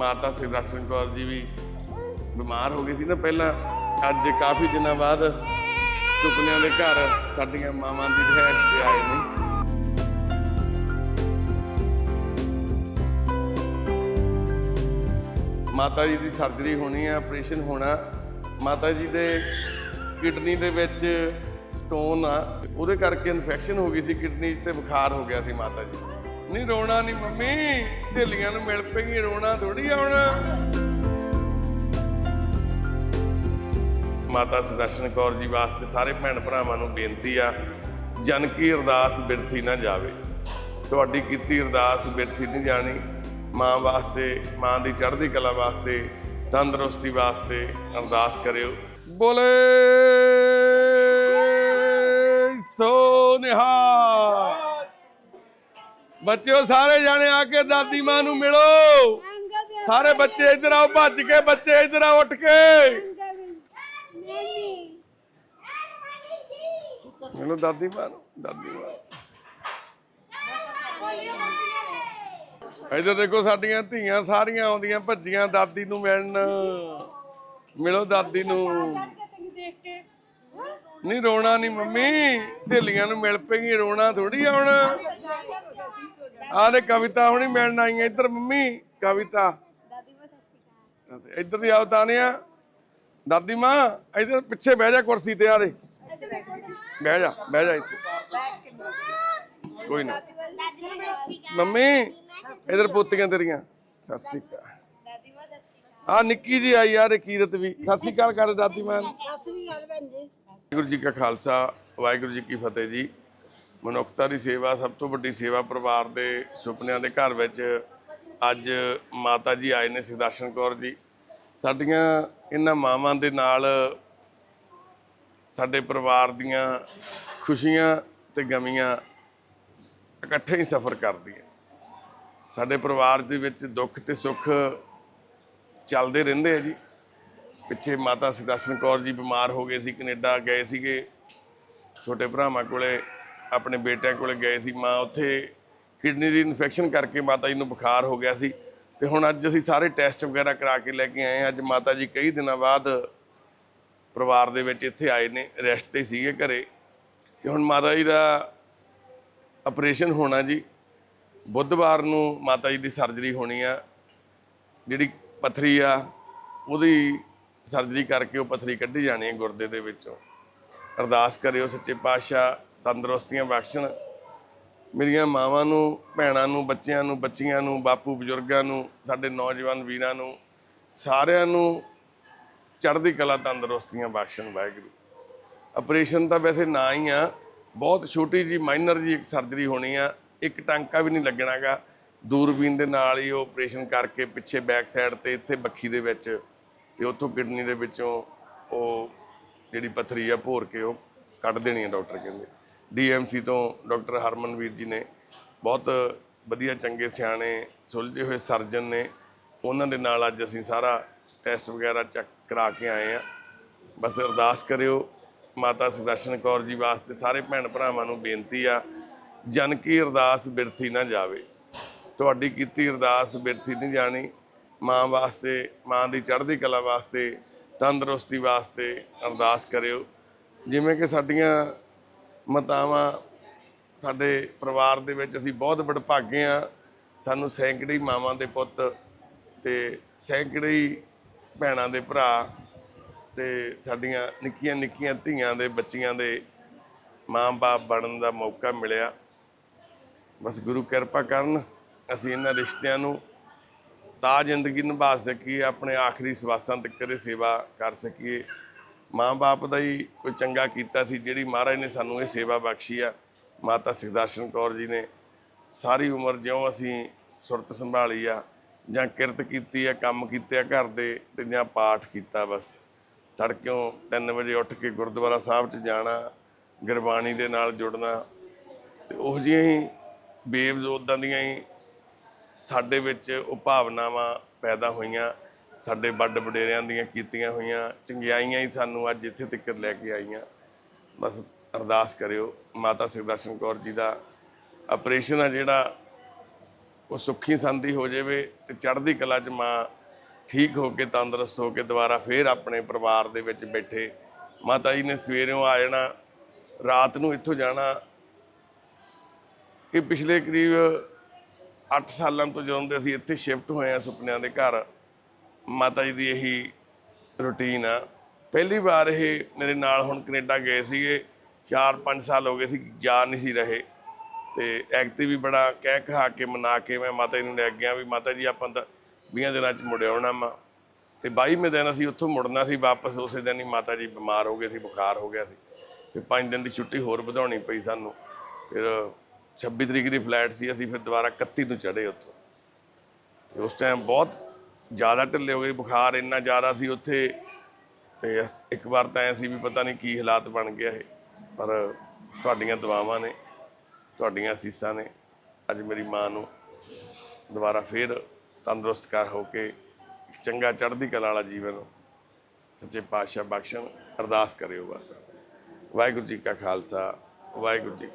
ਮਾਤਾ ਸਿਦਰਸ਼ਨ ਕੌਰ ਜੀ ਵੀ ਬਿਮਾਰ ਹੋ ਗਏ ਸੀ ਨਾ ਪਹਿਲਾਂ, ਅੱਜ ਕਾਫੀ ਦਿਨਾਂ ਬਾਅਦ ਸੁਪਨਿਆਂ ਦੇ ਘਰ ਸਾਡੀਆਂ ਮਾਵਾਂ ਦੀ ਰਹਿਸ਼ ਤੇ ਆਏ ਨੇ। ਮਾਤਾ ਜੀ ਦੀ ਸਰਜਰੀ ਹੋਣੀ ਹੈ ਆਪਰੇਸ਼ਨ ਹੋਣਾ। ਮਾਤਾ ਜੀ ਦੇ ਕਿਡਨੀ ਦੇ ਵਿੱਚ ਸਟੋਨ ਆ, ਉਹਦੇ ਕਰਕੇ ਇਨਫੈਕਸ਼ਨ ਹੋ ਗਈ ਸੀ, ਕਿਡਨੀ ਤੇ ਬੁਖਾਰ ਹੋ ਗਿਆ ਸੀ ਮਾਤਾ ਜੀ। ਨਹੀਂ ਰੋਣਾ ਨਹੀਂ ਮੰਮੀ, ਸਹੇਲੀਆਂ ਨੂੰ ਮਿਲ ਪਈ ਰੋਣਾ ਥੋੜੀ ਆ ਮਾਤਾ ਸੁਦਰਸ਼ਨ ਕੌਰ ਜੀ ਵਾਸਤੇ ਸਾਰੇ ਭੈਣ ਭਰਾਵਾਂ ਨੂੰ ਬੇਨਤੀ ਆ, ਜਨ ਕੀ ਅਰਦਾਸ ਬਿਰਥੀ ਨਾ ਜਾਵੇ। ਤੁਹਾਡੀ ਕੀਤੀ ਅਰਦਾਸ ਬਿਰਥੀ ਨਹੀਂ ਜਾਣੀ, ਮਾਂ ਵਾਸਤੇ, ਮਾਂ ਦੀ ਚੜ੍ਹਦੀ ਕਲਾ ਵਾਸਤੇ, ਤੰਦਰੁਸਤੀ ਵਾਸਤੇ ਅਰਦਾਸ ਕਰਿਓ। ਬੋਲੇ ਸੋ ਨਿਹਾਲ। ਬੱਚਿਓ, ਸਾਰੇ ਜਾਣੇ ਆ ਕੇ ਦਾਦੀ ਮਾਂ ਨੂੰ ਮਿਲੋ। ਸਾਰੇ ਬੱਚੇ ਇੱਧਰ ਆਓ, ਭੱਜ ਕੇ ਬੱਚੇ ਇੱਧਰ ਆਓ, ਉੱਠ ਕੇ। ਮਿਲੋ ਦਾਦੀ ਮਾਂ ਨੂੰ, ਦਾਦੀ ਮਾਂ ਇੱਧਰ ਦੇਖੋ, ਸਾਡੀਆਂ ਧੀਆਂ ਸਾਰੀਆਂ ਆਉਂਦੀਆਂ, ਭੱਜੀਆਂ ਦਾਦੀ ਨੂੰ ਮਿਲਣ। ਮਿਲੋ ਦਾਦੀ ਨੂੰ। ਨਹੀਂ ਰੋਣਾ ਨਹੀਂ ਮੰਮੀ, ਸਹੇਲੀਆਂ ਨੂੰ ਮਿਲ ਪਈ ਰੋਣਾ ਥੋੜੀ ਆ ਹੁਣ। ਆਹ ਨੇ ਕਵਿਤਾ ਹੁਣੀ ਮਿਲਣ ਆਈਆਂ ਇੱਧਰ ਮੰਮੀ, ਕਵਿਤਾ। ਇੱਧਰ ਦੀ ਆਓ ਤਾਨੀਆ। ਦਾਦੀ ਮਾਂ, ਇੱਧਰ ਪਿੱਛੇ ਬਹਿ ਜਾ ਕੁਰਸੀ ਤੇ ਆਰੇ ਬਹਿ ਜਾ ਬਹਿ ਜਾ ਇੱਥੇ। ਕੋਈ ਨਾ। ਮੰਮੀ, ਇਧਰ ਪੋਤੀਆਂ ਤੇਰੀਆਂ। ਸਤਿ ਸ਼੍ਰੀ ਅਕਾਲ। ਆ ਨਿੱਕੀ ਜੀ ਆਈ ਯਾਰ ਕੀਰਤ ਵੀ ਸਤਿ ਸ਼੍ਰੀ ਅਕਾਲ ਕਰ ਦਾਦੀ ਮਾਂ। ਨੂੰ। ਵਾਹਿਗੁਰੂ ਜੀ ਕਾ ਖਾਲਸਾ, ਵਾਹਿਗੁਰੂ ਜੀ ਕੀ ਫਤਿਹ ਜੀ। ਮਨੁੱਖਤਾ ਦੀ ਸੇਵਾ ਸਭ ਤੋਂ ਵੱਡੀ ਸੇਵਾ ਪਰਿਵਾਰ ਦੇ ਸੁਪਨਿਆਂ ਦੇ ਘਰ ਵਿੱਚ ਅੱਜ ਮਾਤਾ ਜੀ ਆਏ ਨੇ ਸਿਦਾਸ਼ਨ ਕੌਰ ਜੀ। ਸਾਡੀਆਂ ਇਹਨਾਂ ਮਾਵਾਂ ਦੇ ਨਾਲ ਸਾਡੇ ਪਰਿਵਾਰ ਦੀਆਂ ਖੁਸ਼ੀਆਂ ਤੇ ਗਮੀਆਂ ਇਕੱਠੇ ਹੀ ਸਫ਼ਰ ਕਰਦੀਆਂ। ਸਾਡੇ ਪਰਿਵਾਰ ਦੇ ਵਿੱਚ ਦੁੱਖ ਤੇ ਸੁੱਖ ਚੱਲਦੇ ਰਹਿੰਦੇ ਆ ਜੀ। ਪਿੱਛੇ ਮਾਤਾ ਸਿਦਾਸ਼ਨ ਕੌਰ ਜੀ ਬਿਮਾਰ ਹੋ ਗਏ ਸੀ, ਕੈਨੇਡਾ ਗਏ ਸੀਗੇ। ਛੋਟੇ ਭਰਾਵਾਂ ਕੋਲੇ, ਆਪਣੇ ਬੇਟਿਆਂ ਕੋਲੇ ਗਏ ਸੀ। ਮਾਂ ਉੱਥੇ ਕਿਡਨੀ ਦੀ ਇਨਫੈਕਸ਼ਨ ਕਰਕੇ ਮਾਤਾ ਜੀ ਨੂੰ ਬੁਖਾਰ ਹੋ ਗਿਆ ਸੀ। ਤੇ ਹੁਣ ਅੱਜ ਅਸੀਂ ਸਾਰੇ ਟੈਸਟ ਵਗੈਰਾ ਕਰਾ ਕੇ ਲੈ ਕੇ ਆਏ ਹਾਂ। ਅੱਜ ਮਾਤਾ ਜੀ ਕਈ ਦਿਨਾਂ ਬਾਅਦ ਪਰਿਵਾਰ ਦੇ ਵਿੱਚ ਇੱਥੇ ਆਏ ਨੇ, ਰੈਸਟ ਤੇ ਸੀਗੇ ਘਰੇ। ਤੇ ਹੁਣ ਮਾਤਾ ਜੀ ਦਾ ਆਪਰੇਸ਼ਨ ਹੋਣਾ ਜੀ। ਬੁੱਧਵਾਰ ਨੂੰ ਮਾਤਾ ਜੀ ਦੀ ਸਰਜਰੀ ਹੋਣੀ ਆ। ਜਿਹੜੀ ਪਥਰੀ ਆ, ਉਹਦੀ ਸਰਜਰੀ ਕਰਕੇ ਉਹ ਪਥਰੀ ਕੱਢੀ ਜਾਣੀ ਹੈ ਗੁਰਦੇ ਦੇ ਵਿੱਚੋਂ। ਅਰਦਾਸ ਕਰਿਓ ਸੱਚੇ ਪਾਤਸ਼ਾਹ, ਤੰਦਰੁਸਤੀਆਂ ਬਖਸ਼ਣ। ਮੇਰੀਆਂ ਮਾਵਾਂ ਨੂੰ, ਭੈਣਾਂ ਨੂੰ, ਬੱਚਿਆਂ ਨੂੰ, ਬੱਚੀਆਂ ਨੂੰ, ਬਾਪੂ ਬਜ਼ੁਰਗਾਂ ਨੂੰ, ਸਾਡੇ ਨੌਜਵਾਨ ਵੀਰਾਂ ਨੂੰ, ਸਾਰਿਆਂ ਨੂੰ ਚੜ੍ਹਦੀ ਕਲਾ ਤੰਦਰੁਸਤੀਆਂ ਬਖਸ਼ਣ ਵਾਹਿਗੁਰੂ। ਆਪਰੇਸ਼ਨ ਤਾਂ ਵੈਸੇ ਨਾ ਹੀ ਆ, ਬਹੁਤ ਛੋਟੀ ਜੀ ਮਾਈਨਰ ਜੀ ਇੱਕ ਸਰਜਰੀ ਹੋਣੀ ਆ, ਇੱਕ ਟਾਂਕਾ ਵੀ ਨਹੀਂ ਲੱਗਣਾਗਾ। ਦੂਰਬੀਨ ਦੇ ਨਾਲ ਹੀ ਉਹ ਆਪਰੇਸ਼ਨ ਕਰਕੇ ਪਿੱਛੇ ਬੈਕ ਸਾਈਡ ਤੇ, ਇੱਥੇ ਬੱਖੀ ਦੇ ਵਿੱਚ ਤੇ ਉੱਥੋਂ ਕਿਡਨੀ ਦੇ ਵਿੱਚੋਂ ਉਹ ਜਿਹੜੀ ਪਥਰੀ ਆ ਭੋਰ ਕੇ ਉਹ ਕੱਢ ਦੇਣੀ ਆ ਡਾਕਟਰ ਕਹਿੰਦੇ। ਡੀਐਮਸੀ ਤੋਂ ਡਾਕਟਰ ਹਰਮਨਵੀਰ ਜੀ ਨੇ ਬਹੁਤ ਵਧੀਆ ਚੰਗੇ ਸਿਆਣੇ, ਸੁਲਝੇ ਹੋਏ ਸਰਜਨ ਨੇ। ਉਹਨਾਂ ਦੇ ਨਾਲ ਅੱਜ ਅਸੀਂ ਸਾਰਾ ਟੈਸਟ ਵਗੈਰਾ ਚੈੱਕ ਕਰਾ ਕੇ ਆਏ ਆ। ਬਸ ਅਰਦਾਸ ਕਰਿਓ, ਮਾਤਾ ਸੁਦਰਸ਼ਨ ਕੌਰ ਜੀ ਵਾਸਤੇ ਸਾਰੇ ਭੈਣ ਭਰਾਵਾਂ ਨੂੰ ਬੇਨਤੀ ਆ, ਜਨ ਕੀ ਅਰਦਾਸ ਬਿਰਥੀ ਨਾ ਜਾਵੇ। ਤੁਹਾਡੀ ਕੀਤੀ ਅਰਦਾਸ ਬਿਰਥੀ ਨਹੀਂ ਜਾਣੀ ਮਾਂ ਵਾਸਤੇ, ਮਾਂ ਦੀ ਚੜ੍ਹਦੀ ਕਲਾ ਵਾਸਤੇ, ਤੰਦਰੁਸਤੀ ਵਾਸਤੇ ਅਰਦਾਸ ਕਰਿਓ। ਜਿਵੇਂ ਕਿ ਸਾਡੀਆਂ ਮਾਤਾਵਾਂ ਸਾਡੇ ਪਰਿਵਾਰ ਦੇ ਵਿੱਚ ਅਸੀਂ ਬਹੁਤ ਵਡਭਾਗੇ ਆ ਸਾਨੂੰ ਸੈਂਕੜੇ ਮਾਵਾਂ ਦੇ ਪੁੱਤ ਤੇ ਸੈਂਕੜੇ ਭੈਣਾਂ ਦੇ ਭਰਾ ਤੇ ਸਾਡੀਆਂ ਨਿੱਕੀਆਂ ਨਿੱਕੀਆਂ ਧੀਆਂ ਦੇ ਬੱਚੀਆਂ ਦੇ ਮਾਂ-ਬਾਪ ਬਣਨ ਦਾ ਮੌਕਾ ਮਿਲਿਆ। ਬਸ ਗੁਰੂ ਕਿਰਪਾ ਕਰਨ, ਅਸੀਂ ਇਹਨਾਂ ਰਿਸ਼ਤਿਆਂ ਨੂੰ ਤਾਂ ਜ਼ਿੰਦਗੀ ਨਿਭਾ ਸਕੀਏ, ਆਪਣੇ ਆਖਰੀ ਸਵਾਸਾਂ ਤੱਕ ਕਦੇ ਸੇਵਾ ਕਰ ਸਕੀਏ। ਮਾਂ-ਬਾਪ ਦਾ ਹੀ ਕੋਈ ਚੰਗਾ ਕੀਤਾ ਸੀ, ਜਿਹੜੀ ਮਹਾਰਾਜ ਨੇ ਸਾਨੂੰ ਇਹ ਸੇਵਾ ਬਖਸ਼ੀ ਆ, ਮਾਤਾ ਸਿਕਦਾਸ਼ਨ ਕੌਰ ਜੀ ਨੇ। ਸਾਰੀ ਉਮਰ ਜਿਉਂ ਅਸੀਂ ਸੁਰਤ ਸੰਭਾਲੀ ਆ, ਜਾਂ ਕਿਰਤ ਕੀਤੀ ਆ, ਕੰਮ ਕੀਤੇ ਆ ਘਰ ਦੇ, ਤੇ ਜਾਂ ਪਾਠ ਕੀਤਾ ਬਸ। ਤੜਕਿਓਂ 3 ਵਜੇ ਉੱਠ ਕੇ ਗੁਰਦੁਆਰਾ ਸਾਹਿਬ 'ਚ ਜਾਣਾ, ਗੁਰਬਾਣੀ ਦੇ ਨਾਲ ਜੁੜਨਾ, ਤੇ ਉਹ ਜਿਹੀਆਂ ਹੀ ਬੇਬਜ਼ ਉਦਾਂ ਦੀਆਂ ਹੀ ਸਾਡੇ ਵਿੱਚ ਉਹ ਭਾਵਨਾਵਾਂ ਪੈਦਾ ਹੋਈਆਂ, ਸਾਡੇ ਵੱਡ ਵਡੇਰਿਆਂ ਦੀਆਂ ਕੀਤੀਆਂ ਹੋਈਆਂ, ਚੰਗਿਆਈਆਂ ਹੀ ਸਾਨੂੰ ਅੱਜ ਇੱਥੇ ਤੱਕ ਲੈ ਕੇ ਆਈਆਂ। ਬਸ ਅਰਦਾਸ ਕਰਿਓ, ਮਾਤਾ ਸਿਰਦਰਸ਼ਨ ਕੌਰ ਜੀ ਦਾ ਆਪਰੇਸ਼ਨ ਆ ਜਿਹੜਾ, ਉਹ ਸੁੱਖੀ ਸੰਦੀ ਹੋ ਜਾਵੇ ਤੇ ਚੜ੍ਹਦੀ ਕਲਾ 'ਚ ਮਾਂ ਠੀਕ ਹੋ ਕੇ, ਤੰਦਰੁਸਤ ਹੋ ਕੇ ਦੁਬਾਰਾ ਫੇਰ ਆਪਣੇ ਪਰਿਵਾਰ ਦੇ ਵਿੱਚ ਬੈਠੇ। ਮਾਤਾ ਜੀ ਨੇ ਸਵੇਰੋਂ ਆ ਜਾਣਾ, ਰਾਤ ਨੂੰ ਇੱਥੋਂ ਜਾਣਾ ਇਹ ਪਿਛਲੇ ਕਰੀਬ 8 ਸਾਲਾਂ ਤੋਂ ਜਦੋਂ ਦੇ ਅਸੀਂ ਇੱਥੇ ਸ਼ਿਫਟ ਹੋਏ ਆ ਸੁਪਨਿਆਂ ਦੇ ਘਰ, ਮਾਤਾ ਜੀ ਦੀ ਇਹੀ ਰੁਟੀਨ ਆ। ਪਹਿਲੀ ਵਾਰ ਇਹ ਮੇਰੇ ਨਾਲ ਹੁਣ ਕੈਨੇਡਾ ਗਏ ਸੀਗੇ 4-5 ਸਾਲ ਹੋ ਗਏ ਸੀ ਜਾ ਨਹੀਂ ਸੀ ਰਹੇ। ਤੇ ਐਕਟਿਵ ਵੀ ਬੜਾ ਕਹਿ ਕਹਾ ਕੇ ਮਨਾ ਕੇ ਮੈਂ ਮਾਤਾ ਜੀ ਨੂੰ ਲੈ ਗਿਆ ਵੀ ਮਾਤਾ ਜੀ ਆਪਾਂ ਤਾਂ 20 ਦਿਨਾਂ ਚ ਮੁੜ ਆਉਣਾ ਵਾ। ਤੇ 22ਵੇਂ ਦਿਨ ਅਸੀਂ ਉੱਥੋਂ ਮੁੜਨਾ ਸੀ, ਵਾਪਸ ਉਸੇ ਦਿਨ ਹੀ ਮਾਤਾ ਜੀ ਬਿਮਾਰ ਹੋ ਗਏ ਸੀ, ਬੁਖਾਰ ਹੋ ਗਿਆ ਸੀ। ਤੇ 5 ਦਿਨ ਦੀ ਛੁੱਟੀ ਹੋਰ ਵਧਾਉਣੀ ਪਈ ਸਾਨੂੰ। ਫਿਰ 26 ਤਰੀਕ ਦੀ ਫਲਾਈਟ ਸੀ, ਅਸੀਂ ਫਿਰ ਦੁਬਾਰਾ 31 ਨੂੰ ਚੜ੍ਹੇ ਉੱਥੋਂ। ਤੇ ਉਸ ਟਾਈਮ ਬਹੁਤ ਜ਼ਿਆਦਾ ਢਿੱਲੇ ਹੋ ਗਏ, ਬੁਖਾਰ ਇੰਨਾ ਜ਼ਿਆਦਾ ਸੀ ਉੱਥੇ, ਤੇ ਇੱਕ ਵਾਰ ਤਾਂ ਐ ਸੀ ਵੀ ਪਤਾ ਨਹੀਂ ਕੀ ਹਾਲਾਤ ਬਣ ਗਿਆ ਇਹ, ਪਰ ਤੁਹਾਡੀਆਂ ਦੁਆਵਾਂ ਨੇ, ਤੁਹਾਡੀਆਂ ਅਸੀਸਾਂ ਨੇ, ਅੱਜ ਮੇਰੀ ਮਾਂ ਨੂੰ ਦੁਬਾਰਾ ਫੇਰ ਤੰਦਰੁਸਤ ਕਰ ਹੋ ਕੇ ਚੰਗਾ ਚੜ੍ਹਦੀ ਕਲਾ ਵਾਲਾ ਜੀਵਨ, ਸੱਚੇ ਪਾਤਸ਼ਾਹ ਬਖਸ਼ਣ ਅਰਦਾਸ ਕਰਿਓ ਬਸ। ਵਾਹਿਗੁਰੂ ਜੀ ਕਾ ਖਾਲਸਾ, ਵਾਹਿਗੁਰੂ ਜੀ